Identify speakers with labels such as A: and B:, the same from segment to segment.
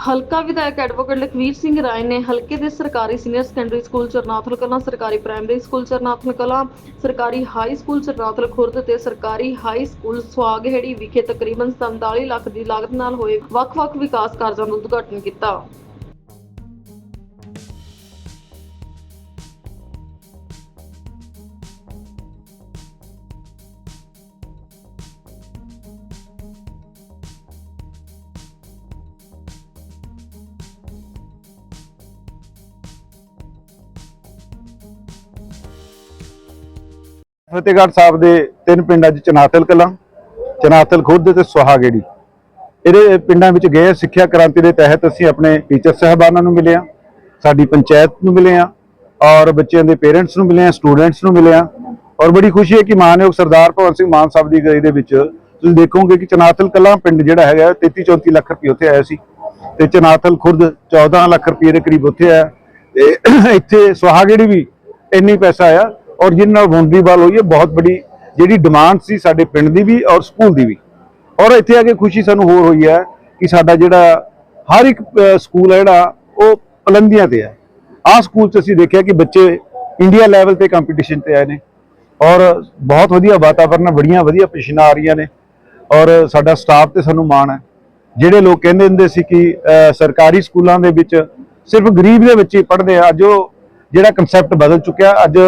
A: ਹਲਕਾ ਵਿਧਾਇਕ ਐਡਵੋਕੇਟ ਲਖਵੀਰ ਸਿੰਘ ਰਾਏ ਨੇ ਹਲਕੇ ਦੇ ਸਰਕਾਰੀ senior secondary school Charnathal Kalan ਸਰਕਾਰੀ ਪ੍ਰਾਇਮਰੀ ਸਕੂਲ ਚਰਨਾਥਲ ਕਲਾਂ, ਸਰਕਾਰੀ ਹਾਈ ਸਕੂਲ ਚਰਨਾਥਲ ਖੁਰਦ ਤੇ ਸਰਕਾਰੀ ਹਾਈ ਸਕੂਲ ਸੁਆਗਹੇੜੀ ਵਿਖੇ ਤਕਰੀਬਨ 47 ਲੱਖ ਦੀ ਲਾਗਤ ਨਾਲ ਹੋਏ ਵੱਖ-ਵੱਖ ਵਿਕਾਸ ਕਾਰਜਾਂ ਦਾ ਉਦਘਾਟਨ ਕੀਤਾ।
B: ਫਤਿਹਗੜ੍ਹ ਸਾਹਿਬ ਦੇ ਤਿੰਨ ਪਿੰਡਾਂ 'ਚ ਚਨਾਤਲ ਕਲਾਂ ਚਨਾਤਲ ਖੁਰਦ ਤੇ ਸੁਹਾਗੇੜੀ। ਇਹਦੇ ਪਿੰਡਾਂ ਵਿੱਚ ਗਏ, ਸਿੱਖਿਆ ਕ੍ਰਾਂਤੀ ਦੇ ਤਹਿਤ ਅਸੀਂ ਆਪਣੇ ਟੀਚਰ ਸਹਿਬਾਨਾਂ ਨੂੰ ਮਿਲੇ ਹਾਂ ਸਾਡੀ ਪੰਚਾਇਤ ਨੂੰ ਮਿਲੇ ਹਾਂ ਔਰ ਬੱਚਿਆਂ ਦੇ ਪੇਰੈਂਟਸ ਨੂੰ ਮਿਲੇ ਹਾਂ ਸਟੂਡੈਂਟਸ ਨੂੰ ਮਿਲੇ ਹਾਂ ਔਰ ਬੜੀ ਖੁਸ਼ੀ ਹੈ ਕਿ ਮਾਨਯੋਗ ਸਰਦਾਰ ਭਗਵੰਤ ਸਿੰਘ ਮਾਨ ਸਾਹਿਬ ਦੀ ਗਈ ਦੇ ਵਿੱਚ ਤੁਸੀਂ ਦੇਖੋਗੇ ਕਿ ਚਨਾਤਲ ਕਲਾਂ ਪਿੰਡ ਜਿਹੜਾ ਹੈਗਾ 33 34 ਲੱਖ ਰੁਪਏ ਉੱਥੇ ਆਇਆ ਸੀ ਤੇ ਚਨਾਤਲ ਖੁਰਦ 14 ਲੱਖ ਰੁਪਏ ਦੇ ਕਰੀਬ ਉੱਥੇ ਆਇਆ ਤੇ ਇੱਥੇ ਸੁਹਾਗੇੜੀ ਵੀ ਇੰਨੀ ਪੈਸਾ ਆਇਆ ਔਰ ਜਿਹਦੇ ਨਾਲ ਬਾਉਂਡਰੀ ਵਾਲ ਹੋਈ ਹੈ, ਬਹੁਤ ਬੜੀ ਜਿਹੜੀ ਡਿਮਾਂਡ ਸੀ ਸਾਡੇ ਪਿੰਡ ਦੀ ਵੀ ਔਰ ਸਕੂਲ ਦੀ ਵੀ। ਔਰ ਇੱਥੇ ਆ ਕੇ ਖੁਸ਼ੀ ਸਾਨੂੰ ਹੋਰ ਹੋਈ ਹੈ ਕਿ ਸਾਡਾ ਜਿਹੜਾ ਹਰ ਇੱਕ ਸਕੂਲ ਹੈ ਜਿਹੜਾ, ਉਹ ਪਲੰਦੀਆਂ ਤੇ ਹੈ। ਆਹ ਸਕੂਲ 'ਚ ਅਸੀਂ ਦੇਖਿਆ ਕਿ ਬੱਚੇ ਇੰਡੀਆ ਲੈਵਲ ਤੇ ਕੰਪੀਟੀਸ਼ਨ ਤੇ ਆਏ ਨੇ। ਔਰ ਬਹੁਤ ਵਧੀਆ ਵਾਤਾਵਰਨ ਬੜੀਆਂ ਵਧੀਆ ਪੋਜੀਸ਼ਨਾਂ ਆ ਰਹੀਆਂ ਨੇ। ਔਰ ਸਾਡਾ ਸਟਾਫ ਤੇ ਸਾਨੂੰ ਮਾਣ ਹੈ। ਜਿਹੜੇ ਲੋਕ ਕਹਿੰਦੇ ਹੁੰਦੇ ਸੀ ਕਿ ਸਰਕਾਰੀ ਸਕੂਲਾਂ ਦੇ ਵਿੱਚ ਸਿਰਫ ਗਰੀਬ ਦੇ ਬੱਚੇ ਪੜ੍ਹਦੇ ਆ, ਅੱਜ ਉਹ ਜਿਹੜਾ ਕਨਸੈਪਟ ਬਦਲ ਚੁੱਕਿਆ, ਅੱਜ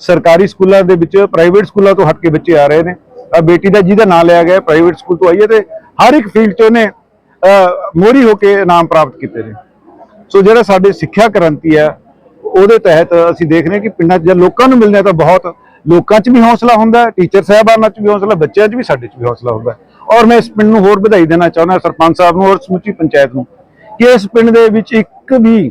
B: ਸਰਕਾਰੀ ਸਕੂਲਾਂ ਦੇ ਵਿੱਚ ਪ੍ਰਾਈਵੇਟ ਸਕੂਲਾਂ ਤੋਂ ਹਟ ਕੇ ਬੱਚੇ ਆ ਰਹੇ ਨੇ। ਆ ਬੇਟੀ ਦਾ ਜਿਹਦਾ ਨਾਮ ਲਿਆ ਗਿਆ ਪ੍ਰਾਈਵੇਟ ਸਕੂਲ ਤੋਂ ਆਈ ਹੈ ਤੇ ਹਰ ਇੱਕ ਫੀਲਡ 'ਚ ਉਹਨੇ ਮੋਰੀ ਹੋ ਕੇ ਇਨਾਮ ਪ੍ਰਾਪਤ ਕੀਤੇ ਨੇ। ਸੋ ਜਿਹੜਾ ਸਾਡੇ ਸਿੱਖਿਆ ਕ੍ਰਾਂਤੀ ਹੈ, ਉਹਦੇ ਤਹਿਤ ਅਸੀਂ ਦੇਖ ਰਹੇ ਹਾਂ ਕਿ ਪਿੰਡਾਂ 'ਚ ਜਦ ਲੋਕਾਂ ਨੂੰ ਮਿਲਦੇ ਆ ਤਾਂ ਬਹੁਤ ਲੋਕਾਂ 'ਚ ਵੀ ਹੌਸਲਾ ਹੁੰਦਾ ਟੀਚਰ ਸਾਹਿਬਾਨਾਂ 'ਚ ਵੀ ਹੌਸਲਾ, ਬੱਚਿਆਂ 'ਚ ਵੀ ਸਾਡੇ 'ਚ ਵੀ ਹੌਸਲਾ ਹੁੰਦਾ ਔਰ ਮੈਂ ਇਸ ਪਿੰਡ ਨੂੰ ਹੋਰ ਵਧਾਈ ਦੇਣਾ ਚਾਹੁੰਦਾ ਸਰਪੰਚ ਸਾਹਿਬ ਨੂੰ ਔਰ ਸਮੁੱਚੀ ਪੰਚਾਇਤ ਨੂੰ, ਕਿ ਇਸ ਪਿੰਡ ਦੇ ਵਿੱਚ ਇੱਕ ਵੀ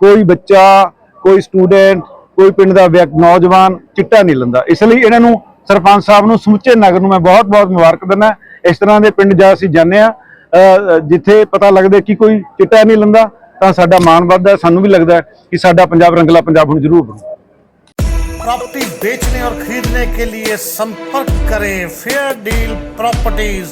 B: ਕੋਈ ਬੱਚਾ, ਕੋਈ ਸਟੂਡੈਂਟ ਕੋਈ ਪਿੰਡ ਦਾ ਵਿਅਕਤੀ ਨੌਜਵਾਨ ਚਿੱਟਾ ਨਹੀਂ ਲੈਂਦਾ ਇਸ ਲਈ ਇਹਨਾਂ ਨੂੰ ਸਰਪੰਚ ਸਾਹਿਬ ਨੂੰ ਸਮੁੱਚੇ ਨਗਰ ਨੂੰ ਮੈਂ ਬਹੁਤ-ਬਹੁਤ ਮੁਬਾਰਕ ਦਿੰਦਾ ਇਸ ਤਰ੍ਹਾਂ ਦੇ ਪਿੰਡ ਜਾ ਅਸੀਂ ਜਾਂਦੇ ਆ ਜਿੱਥੇ ਪਤਾ ਲੱਗਦਾ ਕਿ ਕੋਈ ਚਿੱਟਾ ਨਹੀਂ ਲੈਂਦਾ ਤਾਂ ਸਾਡਾ ਮਾਣ ਵੱਧਦਾ ਹੈ, ਸਾਨੂੰ ਵੀ ਲੱਗਦਾ ਹੈ ਕਿ ਸਾਡਾ ਪੰਜਾਬ ਰੰਗਲਾ ਪੰਜਾਬ ਹੁਣ ਜ਼ਰੂਰ ਬਣੂ
C: प्रॉपर्टी बेचने और खरीदने के लिए संपर्क करें फेयर डील प्रॉपर्टीज